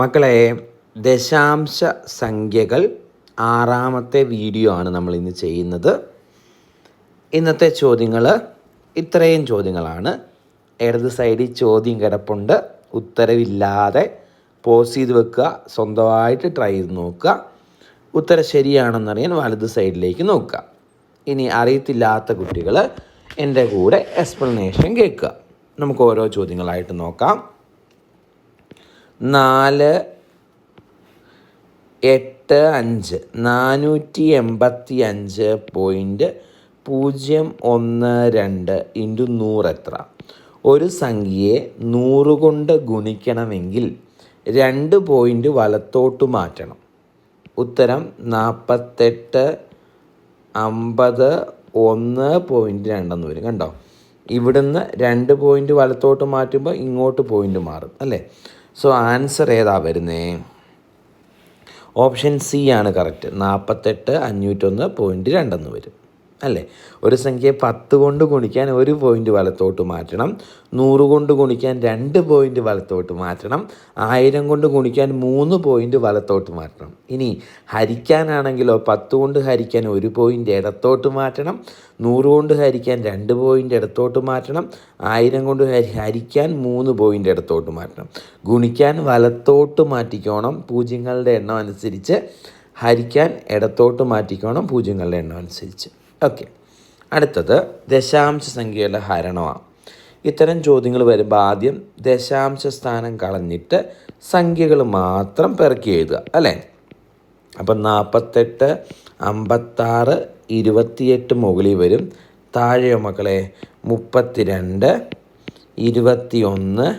മക്കളെ ദശാംശ സംഖ്യകൾ ആറാമത്തെ വീഡിയോ ആണ് നമ്മൾ ഇന്ന് ചെയ്യുന്നത്. ഇന്നത്തെ ചോദ്യങ്ങൾ ഇത്രയും ചോദ്യങ്ങളാണ്. ഇടത് സൈഡിൽ ചോദ്യം കിടപ്പുണ്ട്. ഉത്തരവില്ലാതെ പോസ് ചെയ്ത് വെക്കുക. സ്വന്തമായിട്ട് ട്രൈ ചെയ്ത് നോക്കുക. ഉത്തരം ശരിയാണെന്നറിയാൻ വലത് സൈഡിലേക്ക് നോക്കുക. ഇനി അറിയത്തില്ലാത്ത കുട്ടികൾ എന്റെ കൂടെ എക്സ്പ്ലനേഷൻ കേൾക്കുക. നമുക്ക് ഓരോ ചോദ്യങ്ങളായിട്ട് നോക്കാം. നാല് എട്ട് അഞ്ച്. നാനൂറ്റി എൺപത്തി അഞ്ച് പോയിന്റ് പൂജ്യം ഒന്ന് രണ്ട് ഇന്റു നൂറ് എത്ര? ഒരു സംഖ്യയെ നൂറ് കൊണ്ട് ഗുണിക്കണമെങ്കിൽ രണ്ട് പോയിന്റ് വലത്തോട്ട് മാറ്റണം. ഉത്തരം നാൽപ്പത്തെട്ട് അമ്പത് ഒന്ന് പോയിന്റ് രണ്ടെന്ന് വരും. കണ്ടോ? ഇവിടുന്ന് രണ്ട് പോയിന്റ് വലത്തോട്ട് മാറ്റുമ്പോൾ ഇങ്ങോട്ട് പോയിന്റ് മാറും അല്ലേ? സോ ആൻസർ ഏതാ വരുന്നേ? ഓപ്ഷൻ സി ആണ് കറക്റ്റ് നാൽപ്പത്തെട്ട് അഞ്ഞൂറ്റൊന്ന് പോയിന്റ് രണ്ടെന്ന് വരും. അല്ലേ? ഒരു സംഖ്യയെ പത്ത് കൊണ്ട് ഗുണിക്കാൻ ഒരു പോയിന്റ് വലത്തോട്ട് മാറ്റണം. നൂറ് കൊണ്ട് ഗുണിക്കാൻ രണ്ട് പോയിന്റ് വലത്തോട്ട് മാറ്റണം. ആയിരം കൊണ്ട് ഗുണിക്കാൻ മൂന്ന് പോയിന്റ് വലത്തോട്ട് മാറ്റണം. ഇനി ഹരിക്കാനാണെങ്കിലോ പത്ത് കൊണ്ട് ഹരിക്കാൻ ഒരു പോയിന്റ് ഇടത്തോട്ട് മാറ്റണം. നൂറ് കൊണ്ട് ഹരിക്കാൻ രണ്ട് പോയിന്റ് ഇടത്തോട്ട് മാറ്റണം. ആയിരം കൊണ്ട് ഹരി ഹരിക്കാൻ മൂന്ന് പോയിന്റ് ഇടത്തോട്ട് മാറ്റണം. ഗുണിക്കാൻ വലത്തോട്ട് മാറ്റിക്കോണം. പൂജ്യങ്ങളുടെ എണ്ണം അനുസരിച്ച് ഹരിക്കാൻ ഇടത്തോട്ട് മാറ്റിക്കോണം പൂജ്യങ്ങളുടെ എണ്ണം അനുസരിച്ച്. ഓക്കെ അടുത്തത് ദശാംശ സംഖ്യയുടെ ഹരണമാണ്. ഇത്തരം ചോദ്യങ്ങൾ വരുമ്പോൾ ആദ്യം ദശാംശ സ്ഥാനം കളഞ്ഞിട്ട് സംഖ്യകൾ മാത്രം പെറുക്കി എഴുതുക അല്ലേ? അപ്പം നാൽപ്പത്തെട്ട് അമ്പത്താറ് ഇരുപത്തിയെട്ട് മുകളിൽ വരും. താഴെയോ മക്കളെ? മുപ്പത്തിരണ്ട് ഇരുപത്തിയൊന്ന്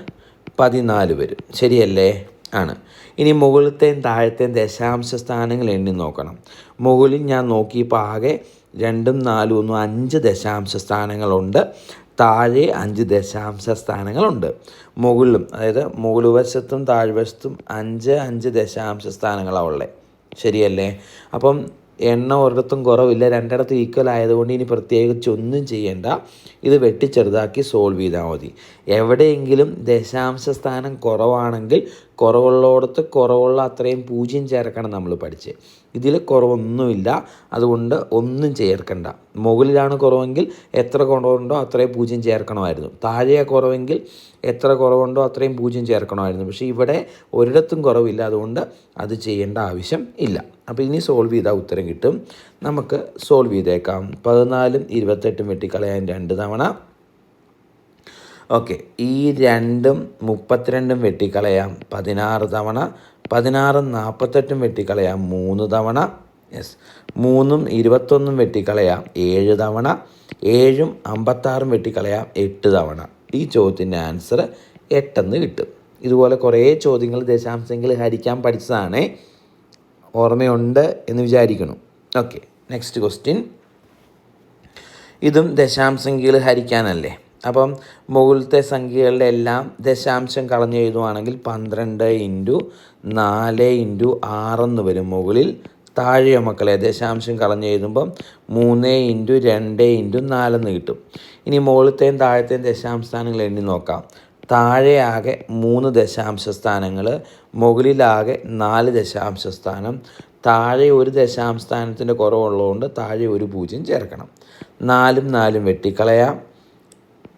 പതിനാല് വരും. ശരിയല്ലേ? ആണ്. ഇനി മുകളിലത്തെയും താഴത്തെയും ദശാംശ സ്ഥാനങ്ങൾ എണ്ണി നോക്കണം. മുകളിൽ ഞാൻ നോക്കിയപ്പോൾ ആകെ രണ്ടും നാലും ഒന്നും അഞ്ച് ദശാംശ സ്ഥാനങ്ങളുണ്ട്. താഴെ അഞ്ച് ദശാംശ സ്ഥാനങ്ങളുണ്ട്. മുകളിലും അതായത് മുകളുവശത്തും താഴ്വശത്തും അഞ്ച് അഞ്ച് ദശാംശ സ്ഥാനങ്ങളാണ് ഉള്ളത് ശരിയല്ലേ? അപ്പം എണ്ണ ഒരിടത്തും കുറവില്ല രണ്ടിടത്തും ഈക്വൽ ആയതുകൊണ്ട് ഇനി പ്രത്യേകിച്ച് ഒന്നും ചെയ്യേണ്ട. ഇത് വെട്ടിച്ചെറുതാക്കി സോൾവ് ചെയ്താൽ മതി. എവിടെയെങ്കിലും ദശാംശ സ്ഥാനം കുറവാണെങ്കിൽ കുറവുള്ളടത്ത് കുറവുള്ള അത്രയും പൂജ്യം ചേർക്കണം നമ്മൾ പഠിച്ച്. ഇതിൽ കുറവൊന്നുമില്ല. അതുകൊണ്ട് ഒന്നും ചേർക്കണ്ട. മുകളിലാണ് കുറവെങ്കിൽ എത്ര കുറവുണ്ടോ അത്രയും പൂജ്യം ചേർക്കണമായിരുന്നു. താഴെ കുറവെങ്കിൽ എത്ര കുറവുണ്ടോ അത്രയും പൂജ്യം ചേർക്കണമായിരുന്നു. പക്ഷേ ഇവിടെ ഒരിടത്തും കുറവില്ല. അതുകൊണ്ട് അത് ചെയ്യേണ്ട ആവശ്യം ഇല്ല. അപ്പോൾ ഇനി സോൾവ് ചെയ്താൽ ഉത്തരം കിട്ടും. നമുക്ക് സോൾവ് ചെയ്തേക്കാം. പതിനാലും ഇരുപത്തെട്ടും വെട്ടിക്കളയാൻ രണ്ട് തവണ. ഓക്കെ ഈ രണ്ടും മുപ്പത്തിരണ്ടും വെട്ടിക്കളയാം. പതിനാറ് തവണ പതിനാറും നാൽപ്പത്തെട്ടും വെട്ടിക്കളയാം. മൂന്ന് തവണ യെസ്. മൂന്നും ഇരുപത്തൊന്നും വെട്ടിക്കളയാം. ഏഴ് തവണ ഏഴും അമ്പത്താറും വെട്ടിക്കളയാം. എട്ട് തവണ. ഈ ചോദ്യത്തിന്റെ ആൻസർ എട്ടെന്ന് കിട്ടും. ഇതുപോലെ കുറേ ചോദ്യങ്ങൾ ദശാംശങ്ങൾ ഹരിക്കാൻ പഠിച്ചതാണ്. ഓർമ്മയുണ്ട് എന്ന് വിചാരിക്കണം ഓക്കെ നെക്സ്റ്റ് ക്വസ്റ്റ്യൻ ഇതും ദശാംശങ്ങൾ ഹരിക്കാനല്ലേ? അപ്പം മുകളിലത്തെ സംഖ്യകളുടെ എല്ലാം ദശാംശം കളഞ്ഞ് എഴുതുവാണെങ്കിൽ പന്ത്രണ്ട് ഇന്റു നാല് ഇന്റു ആറെന്ന് വരും മുകളിൽ. താഴെ മക്കളെ ദശാംശം കളഞ്ഞ് എഴുതുമ്പം മൂന്ന് ഇന്റു രണ്ട് ഇന്റു നാലെന്ന് കിട്ടും. ഇനി മുകളിലത്തെയും താഴത്തെയും ദശാംശസ്ഥാനങ്ങൾ എണ്ണി നോക്കാം. താഴെ ആകെ മൂന്ന് ദശാംശ സ്ഥാനങ്ങൾ മുകളിലാകെ നാല് ദശാംശ സ്ഥാനം താഴെ ഒരു ദശാംശ സ്ഥാനത്തിന്റെ കുറവുള്ളതുകൊണ്ട് താഴെ ഒരു പൂജ്യം ചേർക്കണം. നാലും നാലും വെട്ടിക്കളയാം.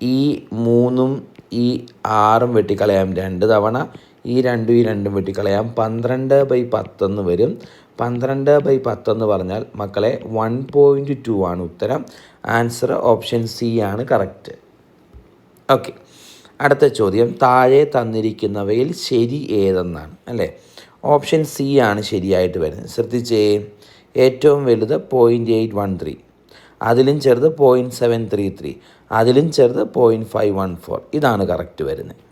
ഈ മൂന്നും ഈ ആറും വെട്ടിക്കളയാം. രണ്ട് തവണ ഈ രണ്ടും ഈ രണ്ടും വെട്ടിക്കളയാം. പന്ത്രണ്ട് ബൈ പത്തെന്ന് വരും. പന്ത്രണ്ട് ബൈ പത്തെന്ന് പറഞ്ഞാൽ മക്കളെ വൺ പോയിന്റ് ടു ആണ് ഉത്തരം. ആൻസർ ഓപ്ഷൻ സി ആണ് കറക്റ്റ് ഓക്കെ അടുത്ത ചോദ്യം. താഴെ തന്നിരിക്കുന്നവയിൽ ശരി ഏതെന്നാണ്. അല്ലേ? ഓപ്ഷൻ സി ആണ് ശരിയായിട്ട് വരുന്നത്. ശ്രദ്ധിച്ചേ. ഏറ്റവും വലുത് പോയിന്റ് എയ്റ്റ് വൺ ത്രീ അതിലും ചെറുത് പോയിന്റ് സെവൻ ത്രീ ത്രീ അതിലും ചെറുത് പോയിന്റ് ഫൈവ് വൺ ഫോർ ഇതാണ് കറക്റ്റ് വരുന്നത്.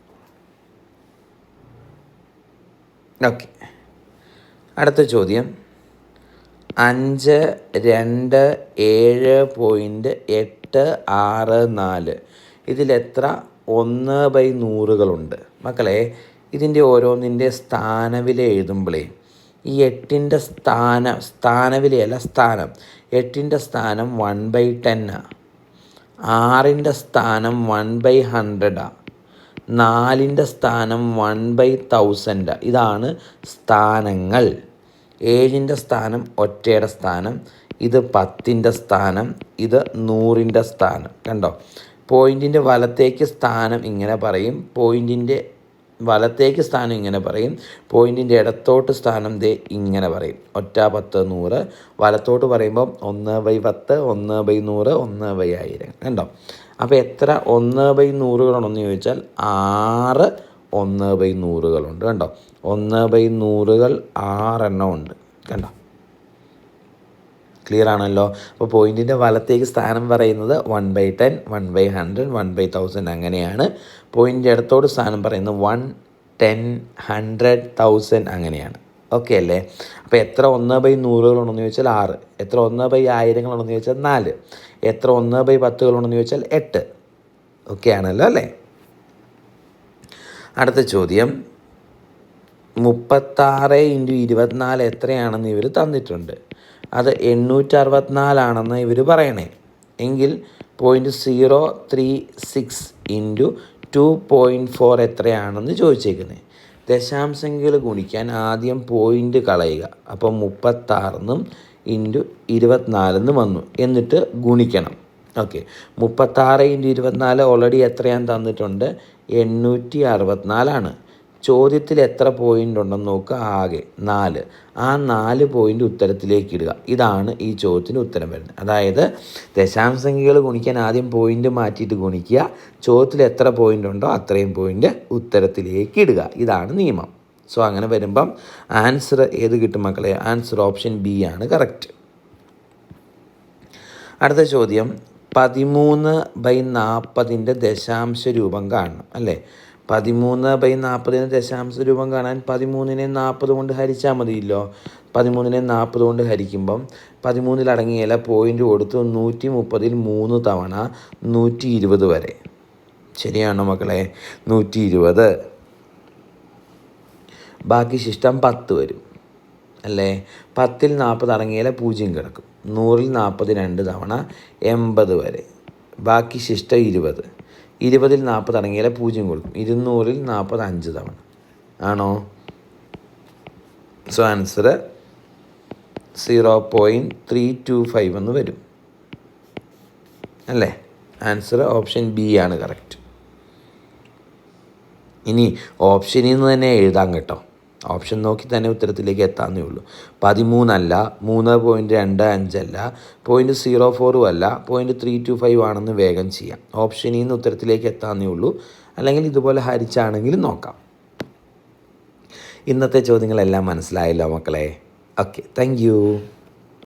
ഓക്കെ അടുത്ത ചോദ്യം. അഞ്ച് രണ്ട് ഏഴ് പോയിന്റ് എട്ട് ആറ് നാല്. ഇതിലെത്ര ഒന്ന് ബൈ നൂറുകളുണ്ട്. മക്കളെ ഇതിന്റെ ഓരോന്നിന്റെ സ്ഥാനവില എഴുതുമ്പോഴേ ഈ എട്ടിന്റെ സ്ഥാനം സ്ഥാനവിലയല്ല സ്ഥാനം. എട്ടിന്റെ സ്ഥാനം വൺ ബൈ ടെന്നാണ് ആറിന്റെ സ്ഥാനം വൺ ബൈ ഹൺഡ്രഡാണ് നാലിന്റെ സ്ഥാനം വൺ ബൈ തൗസൻഡ് ഇതാണ് സ്ഥാനങ്ങൾ. ഏഴിന്റെ സ്ഥാനം ഒറ്റയുടെ സ്ഥാനം. ഇത് പത്തിന്റെ സ്ഥാനം. ഇത് നൂറിന്റെ സ്ഥാനം. കണ്ടോ? പോയിന്റിന്റെ വലത്തേക്ക് സ്ഥാനം ഇങ്ങനെ പറയും. പോയിന്റിന്റെ വലത്തേക്ക് സ്ഥാനം ഇങ്ങനെ പറയും. പോയിന്റിന്റെ ഇടത്തോട്ട് സ്ഥാനം ദേ ഇങ്ങനെ പറയും. ഒറ്റ പത്ത് നൂറ്. വലത്തോട്ട് പറയുമ്പോൾ ഒന്ന് ബൈ പത്ത് ഒന്ന് ബൈ നൂറ് ഒന്ന് ബൈ ആയിരം. കണ്ടോ? അപ്പോൾ എത്ര ഒന്ന് ബൈ നൂറുകളുണ്ടെന്ന് ചോദിച്ചാൽ ആറ് ഒന്ന് ബൈ നൂറുകളുണ്ട്. കണ്ടോ? ഒന്ന് ബൈ നൂറുകൾ ആറെണ്ണം ഉണ്ട്. കണ്ടോ? ക്ലിയർ ആണല്ലോ. അപ്പോൾ പോയിന്റിന്റെ വലത്തേക്ക് സ്ഥാനം പറയുന്നത് one by ten one by hundred one by thousand അങ്ങനെയാണ്. പോയിന്റിന്റെ ഇടത്തോട് സ്ഥാനം പറയുന്നത് വൺ ടെൻ ഹൺഡ്രഡ് തൗസൻഡ് അങ്ങനെയാണ്. ഓക്കെ അല്ലേ? അപ്പോൾ എത്ര ഒന്ന് ബൈ നൂറുകളുണ്ടെന്ന് ചോദിച്ചാൽ ആറ്. എത്ര ഒന്ന് ബൈ ആയിരങ്ങളുണ്ടെന്ന് ചോദിച്ചാൽ നാല്. എത്ര ഒന്ന് ബൈ പത്തുകളുണ്ടെന്ന് ചോദിച്ചാൽ എട്ട്. ഓക്കെ ആണല്ലോ അല്ലേ? അടുത്ത ചോദ്യം. മുപ്പത്താറ് ഇന്റു ഇരുപത്തിനാല് എത്രയാണെന്ന് ഇവർ തന്നിട്ടുണ്ട്. അത് എണ്ണൂറ്ററുപത്തിനാലാണെന്ന് ഇവർ പറയണേ. എങ്കിൽ point zero three six into two point four എത്രയാണെന്ന് ചോദിച്ചേക്കുന്നത് ദശാംശങ്ങൾ ഗുണിക്കാൻ ആദ്യം പോയിന്റ് കളയുക. അപ്പോൾ മുപ്പത്താറിന്നും ഇന്റു ഇരുപത്തിനാലിന്ന് വന്നു. എന്നിട്ട് ഗുണിക്കണം. ഓക്കെ. മുപ്പത്താറ് ഇന്റു ഇരുപത്തിനാല് ഓൾറെഡി എത്രയാന്ന് തന്നിട്ടുണ്ട്? എണ്ണൂറ്റി അറുപത്തിനാലാണ് ചോദ്യത്തിൽ എത്ര പോയിന്റ് ഉണ്ടെന്ന് നോക്കുക ആകെ നാല്. ആ നാല് പോയിന്റ് ഉത്തരത്തിലേക്ക് ഇടുക. ഇതാണ് ഈ ചോദ്യത്തിന് ഉത്തരം വരുന്നത്. അതായത് ദശാംശങ്ങൾ ഗുണിക്കാൻ ആദ്യം പോയിന്റ് മാറ്റിയിട്ട് ഗുണിക്കുക. ചോദ്യത്തിൽ എത്ര പോയിന്റ് ഉണ്ടോ അത്രയും പോയിന്റ് ഉത്തരത്തിലേക്ക് ഇടുക. ഇതാണ് നിയമം. സോ അങ്ങനെ വരുമ്പം ആൻസർ ഏത് കിട്ടും മക്കളെ? ആൻസർ ഓപ്ഷൻ ബി ആണ്. കറക്റ്റ് അടുത്ത ചോദ്യം. പതിമൂന്ന് ബൈ നാൽപ്പതിന്റെ ദശാംശ രൂപം കാണണം. അല്ലേ? പതിമൂന്ന് ബൈ നാൽപ്പതിന് ദശാംശ രൂപം കാണാൻ പതിമൂന്നിനെ നാൽപ്പത് കൊണ്ട് ഹരിച്ചാൽ മതിയല്ലോ. പതിമൂന്നിനെ നാൽപ്പത് കൊണ്ട് ഹരിക്കുമ്പം പതിമൂന്നിൽ അടങ്ങിയില്ല പോയിന്റ് കൊടുത്തു നൂറ്റി മുപ്പതിൽ മൂന്ന് തവണ നൂറ്റി ഇരുപത് വരെ. ശരിയാണോ മക്കളെ? നൂറ്റി ഇരുപത് ബാക്കി ശിഷ്ടം പത്ത് വരും. അല്ലേ? പത്തിൽ നാൽപ്പത് അടങ്ങിയാൽ പൂജ്യം കിടക്കും. നൂറിൽ നാൽപ്പത് രണ്ട് തവണ എൺപത് വരെ. ബാക്കി ശിഷ്ടം ഇരുപത്. ഇരുപതിൽ നാൽപ്പത് അടങ്ങിയാൽ പൂജ്യം കൊടുക്കും. ഇരുന്നൂറിൽ നാൽപ്പത് അഞ്ച് തവണ. ആണോ? So answer zero point three two five എന്ന് വരും. അല്ലേ? ആൻസർ ഓപ്ഷൻ ബി ആണ് കറക്റ്റ് ഇനി ഓപ്ഷനിൽ നിന്ന് തന്നെ എഴുതാം കേട്ടോ. ഓപ്ഷൻ നോക്കി തന്നെ ഉത്തരത്തിലേക്ക് എത്താമെന്നേ ഉള്ളൂ. പതിമൂന്നല്ല മൂന്ന് പോയിന്റ് രണ്ട് അഞ്ചല്ല പോയിന്റ് സീറോ ഫോറും അല്ല പോയിന്റ് ത്രീ ടു ഫൈവ് ആണെന്ന് വേഗം ചെയ്യാം. ഓപ്ഷനിൽ നിന്ന് ഉത്തരത്തിലേക്ക് എത്താമെന്നേ ഉള്ളൂ. അല്ലെങ്കിൽ ഇതുപോലെ ഹരിച്ചാണെങ്കിലും നോക്കാം. ഇന്നത്തെ ചോദ്യങ്ങളെല്ലാം മനസ്സിലായല്ലോ മക്കളെ. Okay thank